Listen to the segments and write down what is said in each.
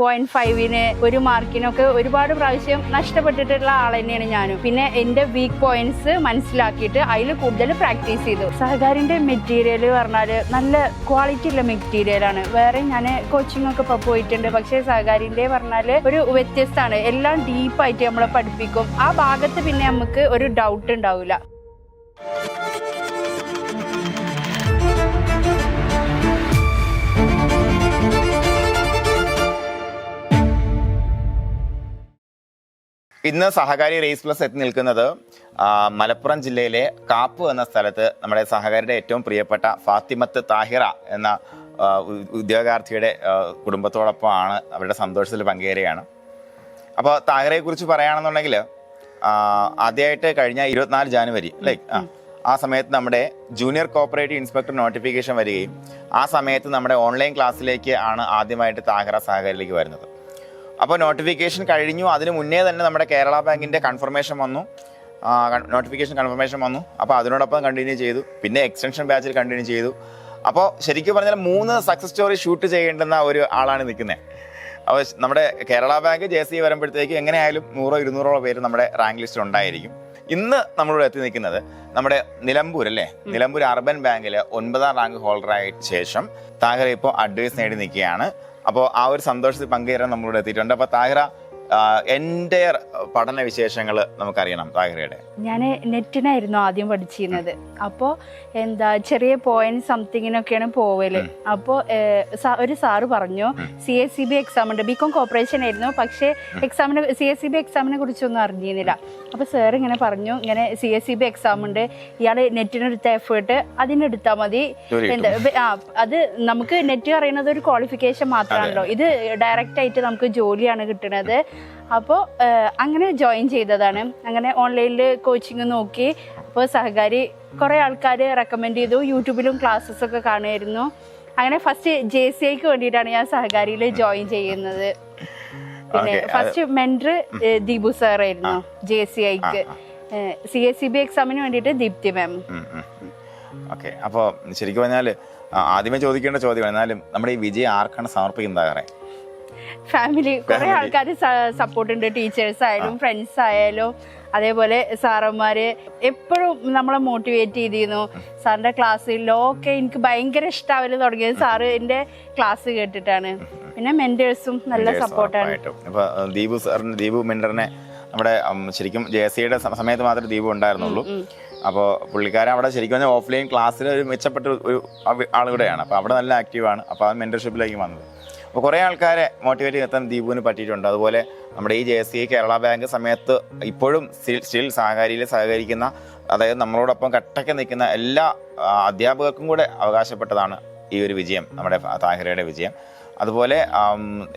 Point ഫൈവിന് ഒരു മാർക്കിനൊക്കെ ഒരുപാട് പ്രാവശ്യം നഷ്ടപ്പെട്ടിട്ടുള്ള ആൾ തന്നെയാണ് ഞാനും. പിന്നെ എന്റെ വീക്ക് പോയിന്റ്സ് മനസ്സിലാക്കിയിട്ട് അതിൽ കൂടുതൽ പ്രാക്ടീസ് ചെയ്തു. സഹകാരിന്റെ മെറ്റീരിയൽ പറഞ്ഞാൽ നല്ല ക്വാളിറ്റി ഉള്ള മെറ്റീരിയലാണ് വേറെ ഞാൻ കോച്ചിങ് ഒക്കെ ഇപ്പോൾ പോയിട്ടുണ്ട്. പക്ഷേ സഹകാരിന്റെ പറഞ്ഞാൽ ഒരു വ്യത്യസ്തമാണ് എല്ലാം ഡീപ്പായിട്ട് നമ്മളെ പഠിപ്പിക്കും. ആ ഭാഗത്ത് പിന്നെ നമുക്ക് ഒരു ഡൗട്ട് ഉണ്ടാവില്ല ഇന്ന് സഹകാരി റേസ് പ്ലസ് എത്തി നിൽക്കുന്നത് മലപ്പുറം ജില്ലയിലെ കാപ്പ് എന്ന സ്ഥലത്ത് നമ്മുടെ സഹകാരിയുടെ ഏറ്റവും പ്രിയപ്പെട്ട ഫാത്തിമത്ത് താഹിറ എന്ന ഉദ്യോഗാർത്ഥിയുടെ കുടുംബത്തോടൊപ്പം കുടുംബത്തോടൊപ്പമാണ് അവരുടെ സന്തോഷത്തിൽ പങ്കുചേരുകയാണ് അപ്പോൾ താഹിറയെ കുറിച്ച് പറയുകയാണെന്നുണ്ടെങ്കിൽ ആദ്യമായിട്ട് കഴിഞ്ഞ ഇരുപത്തിനാല് ജാനുവരി അല്ലേ? ആ ആ സമയത്ത് നമ്മുടെ ജൂനിയർ കോപ്പറേറ്റീവ് ഇൻസ്പെക്ടർ നോട്ടിഫിക്കേഷൻ വരികയും ആ സമയത്ത് നമ്മുടെ ഓൺലൈൻ ക്ലാസ്സിലേക്ക് ആണ് ആദ്യമായിട്ട് താഹിറ സഹകാരിയിലേക്ക് വരുന്നത്. അപ്പോൾ നോട്ടിഫിക്കേഷൻ കഴിഞ്ഞു. അതിന് മുന്നേ തന്നെ നമ്മുടെ കേരള ബാങ്കിന്റെ കൺഫർമേഷൻ വന്നു. നോട്ടിഫിക്കേഷൻ കൺഫർമേഷൻ വന്നു. അപ്പോൾ അതിനോടൊപ്പം കണ്ടിന്യൂ ചെയ്തു. പിന്നെ എക്സ്റ്റൻഷൻ ബാച്ചിൽ കണ്ടിന്യൂ ചെയ്തു. അപ്പോൾ ശരിക്കും പറഞ്ഞാൽ മൂന്ന് സക്സസ് സ്റ്റോറി ഷൂട്ട് ചെയ്യേണ്ടുന്ന ഒരു ആളാണ് നിൽക്കുന്നത് അപ്പോൾ നമ്മുടെ കേരള ബാങ്ക് ജെ സി വരുമ്പോഴത്തേക്ക് എങ്ങനെയായാലും നൂറോ ഇരുന്നൂറോ പേര് നമ്മുടെ റാങ്ക് ലിസ്റ്റിൽ ഉണ്ടായിരിക്കും. ഇന്ന് നമ്മളിവിടെ എത്തി നിൽക്കുന്നത് നമ്മുടെ നിലമ്പൂർ അല്ലേ? നിലമ്പൂർ അർബൻ ബാങ്കിൽ ഒൻപതാം റാങ്ക് ഹോൾഡറായ ശേഷം താഹിറ ഇപ്പോൾ അഡ്വൈസ് നേടി നിൽക്കുകയാണ്. അപ്പോൾ ആ ഒരു സന്തോഷത്തിൽ പങ്കുചേരാൻ നമ്മളിവിടെ എത്തിയിട്ടുണ്ട്. അപ്പോൾ താഹിറ എന്റെ പഠന വിശേഷങ്ങൾ നമുക്കറിയണം താഹിറയുടെ. ഞാൻ നെറ്റിനായിരുന്നു ആദ്യം പഠിച്ചിരുന്നത്. അപ്പോൾ എന്താ ചെറിയ പോയിന്റ് സംതിങ്ങിനൊക്കെയാണ് പോവൽ. അപ്പോൾ ഒരു സാറ് പറഞ്ഞു C S C B exam ഉണ്ട്. ബികോം കോപ്പറേഷൻ ആയിരുന്നു പക്ഷേ എക്സാമിനെ സി എസ് സി ബി എക്സാമിനെ കുറിച്ചൊന്നും അറിഞ്ഞിരുന്നില്ല. അപ്പോൾ സാർ ഇങ്ങനെ പറഞ്ഞു ഇങ്ങനെ C S C B exam ഉണ്ട്. ഇയാൾ നെറ്റിനെടുത്ത എഫേർട്ട് അതിനെടുത്താൽ മതി. എന്താ ആ അത് നമുക്ക് നെറ്റ് അറിയുന്നത് ഒരു ക്വാളിഫിക്കേഷൻ മാത്രമാണല്ലോ. ഇത് ഡയറക്റ്റ് ആയിട്ട് നമുക്ക് ജോലിയാണ് കിട്ടുന്നത് അപ്പോൾ അങ്ങനെ ജോയിൻ ചെയ്തതാണ്. അങ്ങനെ ഓൺലൈനിൽ കോച്ചിങ് നോക്കി. അപ്പോൾ സഹകാരി കുറേ ആൾക്കാർ റെക്കമെൻഡ് ചെയ്തു. യൂട്യൂബിലും ക്ലാസ്സസ് ഒക്കെ കാണുമായിരുന്നു. അങ്ങനെ ഫസ്റ്റ് ജെ സി ഐക്ക് വേണ്ടിയിട്ടാണ് ഞാൻ സഹകാരിയിൽ ജോയിൻ ചെയ്യുന്നത്. പിന്നെ ഫസ്റ്റ് മെന്റർ ദീപു സാറായിരുന്നു ജെ സി ഐക്ക് സി എസ് സി ബി എക്സാമിന് വേണ്ടിയിട്ട് ദീപ്തി മാം ഓക്കെ അപ്പോൾ ശരിക്കും പറഞ്ഞാൽ ആദ്യമേ ചോദിക്കേണ്ട ചോദ്യം എന്നാലും നമ്മുടെ ഈ വിജയം ആർക്കാണ് സമർപ്പിക്കുന്നത് ഫാമിലി കുറെ. ആൾക്കാർ സപ്പോർട്ട് ഉണ്ട്. ടീച്ചേഴ്സ് ആയാലും ഫ്രണ്ട്സ് ആയാലും. അതേപോലെ സാറന്മാര് എപ്പോഴും നമ്മളെ മോട്ടിവേറ്റ് ചെയ്തിരുന്നു. സാറിന്റെ ക്ലാസ്സിലൊക്കെ എനിക്ക് ഭയങ്കര ഇഷ്ടാവൽ തുടങ്ങിയത്. സാറ് സാറിന്റെ ക്ലാസ് കേട്ടിട്ടാണ്. പിന്നെ മെന്റേഴ്സും നല്ല സപ്പോർട്ടാണ് ദീപു സാറിന് ദീപു മെന്ററിനെ നമ്മുടെ ശരിക്കും ജെ സിയുടെ സമയത്ത് മാത്രമേ ദീപു ഉണ്ടായിരുന്നുള്ളൂ. അപ്പോൾ പുള്ളിക്കാരൻ അവിടെ ശരിക്കും പറഞ്ഞാൽ ഓഫ്ലൈൻ ക്ലാസ്സിൽ ഒരു മെച്ചപ്പെട്ട ഒരു- ആളുകൂടെയാണ് അപ്പോൾ അവിടെ നല്ല ആക്റ്റീവാണ് അപ്പോൾ ആ മെന്റർഷിപ്പിലേക്ക് വന്നത്. അപ്പോൾ കുറേ ആൾക്കാരെ മോട്ടിവേറ്റ് ചെയ്യാൻ ദീപുവിന് പറ്റിയിട്ടുണ്ട്. അതുപോലെ നമ്മുടെ ഈ ജെ സി കേരള ബാങ്ക് സമയത്ത് ഇപ്പോഴും സ്റ്റിൽ സഹകാരിയിൽ സഹകരിക്കുന്ന അതായത് നമ്മളോടൊപ്പം കട്ടയ്ക്ക് നിൽക്കുന്ന എല്ലാ അധ്യാപകർക്കും കൂടെ അവകാശപ്പെട്ടതാണ് ഈ ഒരു വിജയം നമ്മുടെ താഹിറയുടെ വിജയം. അതുപോലെ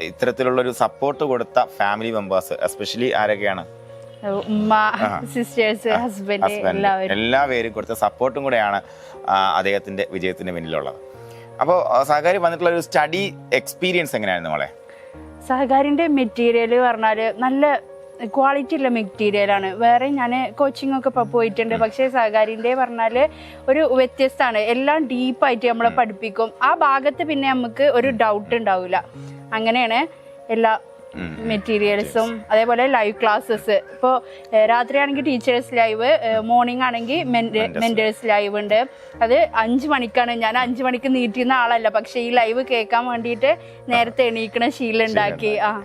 ഇത്തരത്തിലുള്ളൊരു ഒരു സപ്പോർട്ട് കൊടുത്ത ഫാമിലി മെമ്പേഴ്സ് എസ്പെഷ്യലി ആരൊക്കെയാണ്? ഉമ്മ സിസ്റ്റേഴ്സ് ഹസ്ബൻഡ് എല്ലാവരും. എല്ലാ പേരും കൊടുത്ത സപ്പോർട്ടും കൂടെയാണ് അദ്ദേഹത്തിന്റെ അദ്ദേഹത്തിന്റെ വിജയത്തിന് പിന്നിലുള്ളത്. അപ്പോൾ സഹകാരി വന്നിട്ടുള്ള ഒരു സ്റ്റഡി എക്സ്പീരിയൻസ് എങ്ങനെയായിരുന്നു മോളെ? സഹകാരിന്റെ മെറ്റീരിയൽ പറഞ്ഞാൽ നല്ല ക്വാളിറ്റി ഉള്ള മെറ്റീരിയലാണ് വേറെ ഞാൻ കോച്ചിങ് ഒക്കെ ഇപ്പോൾ പോയിട്ടുണ്ട്. പക്ഷെ സഹകാരിന്റെ പറഞ്ഞാൽ ഒരു വ്യത്യസ്തമാണ് എല്ലാം ഡീപ്പായിട്ട് നമ്മളെ പഠിപ്പിക്കും. ആ ഭാഗത്ത് പിന്നെ നമുക്ക് ഒരു ഡൗട്ട് ഉണ്ടാവില്ല അങ്ങനെയാണ് എല്ലാ. മെറ്റീരിയൽസും അതേപോലെ ലൈവ് ക്ലാസ്സസ് ഇപ്പോൾ രാത്രിയാണെങ്കിൽ ടീച്ചേഴ്സ് ലൈവ് മോർണിംഗ് ആണെങ്കിൽ മെന്റേഴ്സ് ലൈവ് ഉണ്ട്. അത് അഞ്ച് മണിക്കാണ്. ഞാൻ അഞ്ച് മണിക്ക് നീട്ടിയുന്ന ആളല്ല. പക്ഷേ ഈ ലൈവ് കേൾക്കാൻ വേണ്ടിയിട്ട് നേരത്തെ എണീക്കണ ശീലം ഉണ്ടാക്കി. ആ.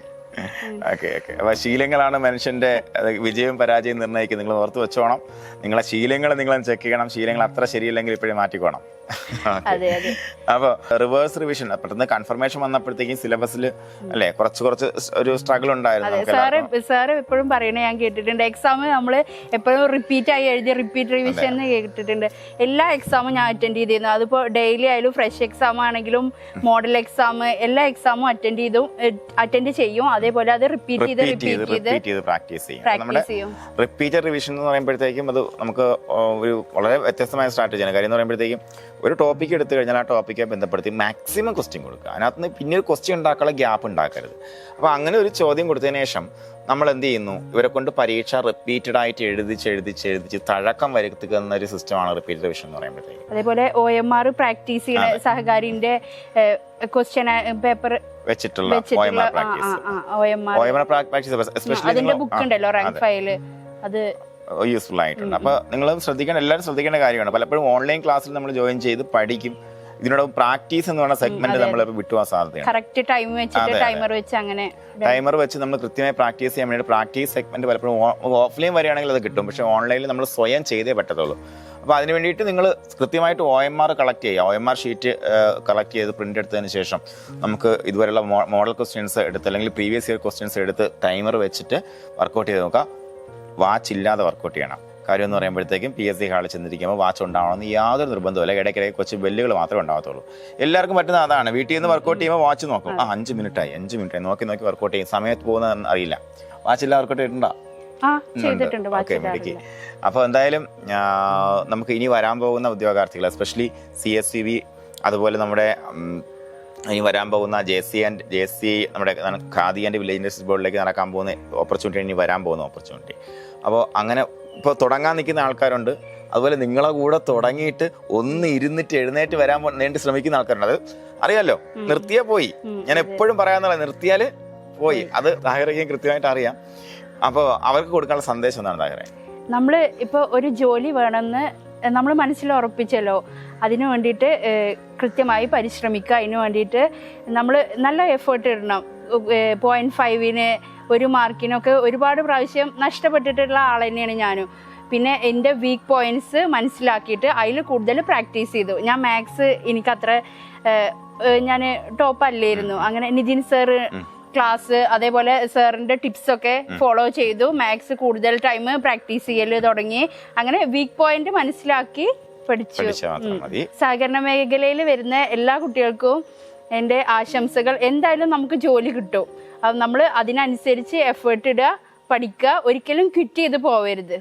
ഓക്കെ ഓക്കെ അപ്പൊ ശീലങ്ങളാണ് മനുഷ്യന്റെ വിജയവും പരാജയവും നിർണയിക്കുന്നത്. നിങ്ങൾ ഓർത്ത് വെച്ചോണം. നിങ്ങളെ ശീലങ്ങൾ നിങ്ങൾ ചെക്ക് ചെയ്യണം. ശീലങ്ങൾ അത്ര ശരിയില്ലെങ്കിൽ ഇപ്പോഴും മാറ്റിക്കോണം. അപ്പോൾ റിവേഴ്സ് റിവിഷൻ പെട്ടെന്ന് കൺഫർമേഷൻ വന്നപ്പോഴത്തേക്കും സിലബസിൽ അല്ലെ കുറച്ച് കുറച്ച് ഒരു സ്ട്രഗിൾ ഉണ്ടായിരുന്നു സാറ് സാറ് എപ്പോഴും പറയണ ഞാൻ കേട്ടിട്ടുണ്ട്. എക്സാം നമ്മൾ എപ്പോഴും റിപ്പീറ്റ് ആയി എഴുതി റിപ്പീറ്റ് റിവിഷൻ എന്ന് കേട്ടിട്ടുണ്ട്. എല്ലാ എക്സാമും ഞാൻ അറ്റൻഡ് ചെയ്തിരുന്നു. അതിപ്പോ ഡെയിലി ആയാലും ഫ്രഷ് എക്സാം ആണെങ്കിലും മോഡൽ എക്സാം എല്ലാ എക്സാമും അറ്റൻഡ് ചെയ്തു അറ്റൻഡ് ചെയ്യും. അതേപോലെ അത് റിപ്പീറ്റ് ചെയ്ത് റിപ്പീറ്റ് ചെയ്ത് പ്രാക്ടീസ് ചെയ്യും. റിപ്പീറ്റ് പ്രാക്ടീസ് ചെയ്യും. റിപ്പീറ്റഡ് റിവിഷൻ എന്ന് പറയുമ്പോഴത്തേക്കും അത് നമുക്ക് ഒരു വളരെ വ്യത്യസ്തമായ സ്ട്രാറ്റജിയാണ് കാര്യം എന്ന് പറയുമ്പോഴത്തേക്കും ഒരു ടോപ്പിക് എടുത്തു കഴിഞ്ഞാൽ ആ ടോപ്പിക്കെ ബന്ധപ്പെടുത്തി മാക്സിമം ക്വസ്റ്റ്യൻ കൊടുക്കുക. അതിനകത്ത് നിന്ന് പിന്നെ ഒരു ക്വസ്റ്റ്യൻ ഉണ്ടാക്കാനുള്ള ഗ്യാപ്പ് ഉണ്ടാക്കരുത്. അപ്പോൾ അങ്ങനെ ഒരു ചോദ്യം കൊടുത്തതിന് ശേഷം നമ്മൾ എന്ത് ചെയ്യുന്നു? ഇവരെ കൊണ്ട് പരീക്ഷ റിപ്പീറ്റഡ് ആയിട്ട് എഴുതിച്ച് എഴുതിച്ച് എഴുതിച്ച് തഴക്കം വരുത്തുന്ന ഒരു സിസ്റ്റമാണ് റിപ്പീറ്റഡ് റിവിഷൻ എന്ന് പറയുമ്പോഴത്തേക്ക്. അതേപോലെ ഒ എം ആർ പ്രാക്ടീസ് ചെയ്യുന്ന സഹകാരിന്റെ ക്വസ്റ്റ്യൻ പേപ്പർ വെച്ചിട്ടുള്ള പ്രാക്ടീസ് എസ്പെഷ്യലി ബുക്ക് ഉണ്ടല്ലോ റാങ്ക് ഫയൽ അത് യൂസ്ഫുൾ ആയിട്ടുണ്ട്. അപ്പോൾ നിങ്ങൾ ശ്രദ്ധിക്കേണ്ട എല്ലാവരും ശ്രദ്ധിക്കേണ്ട കാര്യമാണ്. പലപ്പോഴും ഓൺലൈൻ ക്ലാസ്സിൽ നമ്മൾ ജോയിൻ ചെയ്ത് പഠിക്കും. ഇതിനോട് പ്രാക്ടീസ് എന്ന് പറഞ്ഞ സെഗ്മെന്റ് നമ്മൾ വിട്ടുപോകാൻ സാധ്യതയാണ്. കറക്റ്റ് ടൈം വെച്ചിട്ട്. ടൈമർ വെച്ച് അങ്ങനെ ടൈമർ വെച്ച് നമ്മൾ കൃത്യമായി പ്രാക്ടീസ് ചെയ്യാൻ വേണ്ടി പ്രാക്ടീസ് സെഗ്മെന്റ് പലപ്പോഴും ഓഫ്ലൈൻ വരികയാണെങ്കിൽ അത് കിട്ടും. പക്ഷേ ഓൺലൈനിൽ നമ്മൾ സ്വയം ചെയ്തേ പറ്റത്തുള്ളൂ. അപ്പോൾ അതിന് വേണ്ടിയിട്ട് നിങ്ങൾ കൃത്യമായിട്ട് ഒ എം ആർ കളക്ട് ചെയ്യുക. O M R sheet collect ചെയ്ത് പ്രിന്റ് എടുത്തതിന് ശേഷം നമുക്ക് ഇതുവരെയുള്ള മോഡൽ ക്വസ്റ്റ്യൻസ് എടുത്ത് അല്ലെങ്കിൽ പ്രീവിയസ് ഇയർ ക്വസ്റ്റ്യൻസ് എടുത്ത് ടൈമർ വെച്ചിട്ട് വർക്കൗട്ട് ചെയ്ത് നോക്കുക. വാച്ച് ഇല്ലാതെ വർക്കൗട്ട് ചെയ്യണം. കാര്യം എന്ന് പറയുമ്പോഴത്തേക്കും പി എസ് സി ഹാളിൽ ചെന്നിരിക്കുമ്പോൾ വാച്ച് ഉണ്ടാവണമെന്ന് യാതൊരു നിർബന്ധമില്ല ഇടയ്ക്കിടയ്ക്ക് കൊച്ചു ബെല്ലുകൾ മാത്രമേ ഉണ്ടാകത്തുള്ളൂ എല്ലാവർക്കും പറ്റുന്ന അതാണ്. വീട്ടിൽ നിന്ന് വർക്കൗട്ട് ചെയ്യുമ്പോൾ വാച്ച് നോക്കും. ആ അഞ്ച് മിനിറ്റായി അഞ്ച് മിനിറ്റായി നോക്കി നോക്കി വർക്കൗട്ട് ചെയ്യും. സമയത്ത് പോകുന്ന അറിയില്ല. വാച്ച് ഇല്ല വർക്കൗട്ട് ചെയ്തിട്ടുണ്ടോ? ഓക്കെ മിടുക്കി. അപ്പോൾ എന്തായാലും നമുക്ക് ഇനി വരാൻ പോകുന്ന ഉദ്യോഗാർത്ഥികൾ especially C S C B അതുപോലെ നമ്മുടെ ഇനി വരാൻ പോകുന്ന J C and J C നമ്മുടെ ഖാദി ആൻഡ് വില്ലേജ് ഇൻഡസ്ട്രീസ് ബോർഡിലേക്ക് നടക്കാൻ പോകുന്ന ഓപ്പർച്യൂണിറ്റി ഇനി വരാൻ പോകുന്ന ഓപ്പർച്യൂണിറ്റി അപ്പോൾ അങ്ങനെ ഇപ്പോൾ തുടങ്ങാൻ നിൽക്കുന്ന ആൾക്കാരുണ്ട്. അതുപോലെ നിങ്ങളെ കൂടെ തുടങ്ങിയിട്ട് ഒന്ന് ഇരുന്നിട്ട് എഴുന്നേറ്റ് വരാൻ വേണ്ടി ശ്രമിക്കുന്ന ആൾക്കാരുണ്ട്. അത് അറിയാലോ? നിർത്തിയാൽ പോയി. ഞാൻ എപ്പോഴും പറയാന്നുള്ള നിർത്തിയാൽ പോയി. അത് താഹിറയ്ക്കും കൃത്യമായിട്ട് അറിയാം. അപ്പോൾ അവർക്ക് കൊടുക്കാനുള്ള സന്ദേശം എന്താണ് താഹിറെ? നമ്മൾ ഇപ്പോൾ ഒരു ജോലി വേണമെന്ന് നമ്മൾ മനസ്സിൽ ഉറപ്പിച്ചല്ലോ. അതിനു വേണ്ടിയിട്ട് കൃത്യമായി പരിശ്രമിക്കുക. അതിനു വേണ്ടിയിട്ട് നമ്മൾ നല്ല എഫേർട്ട് ഇടണം. പോയിന്റ് ഫൈവിന് ഒരു മാർക്കിനൊക്കെ ഒരുപാട് പ്രാവശ്യം നഷ്ടപ്പെട്ടിട്ടുള്ള ആൾ തന്നെയാണ് ഞാനും. പിന്നെ എന്റെ വീക്ക് പോയിന്റ്സ് മനസ്സിലാക്കിയിട്ട് അതിൽ കൂടുതൽ പ്രാക്ടീസ് ചെയ്തു. ഞാൻ മാത്സ് എനിക്കത്ര ഞാൻ ടോപ്പ് അല്ലായിരുന്നു. അങ്ങനെ നിതിൻ സാറ് ക്ലാസ് അതേപോലെ സാറിന്റെ ടിപ്സ് ഒക്കെ ഫോളോ ചെയ്തു. മാത്സ് കൂടുതൽ ടൈം പ്രാക്ടീസ് ചെയ്യൽ തുടങ്ങി. അങ്ങനെ വീക്ക് പോയിന്റ് മനസ്സിലാക്കി പഠിച്ചു. സഹകരണ മേഖലയിൽ വരുന്ന എല്ലാ കുട്ടികൾക്കും എന്റെ ആശംസകൾ. എന്തായാലും നമുക്ക് ജോലി കിട്ടും. അത് നമ്മൾ അതിനനുസരിച്ച് എഫേർട്ട് ഇടുക പഠിക്കുക ഒരിക്കലും ക്വിറ്റ് ചെയ്ത് പോവരുത്.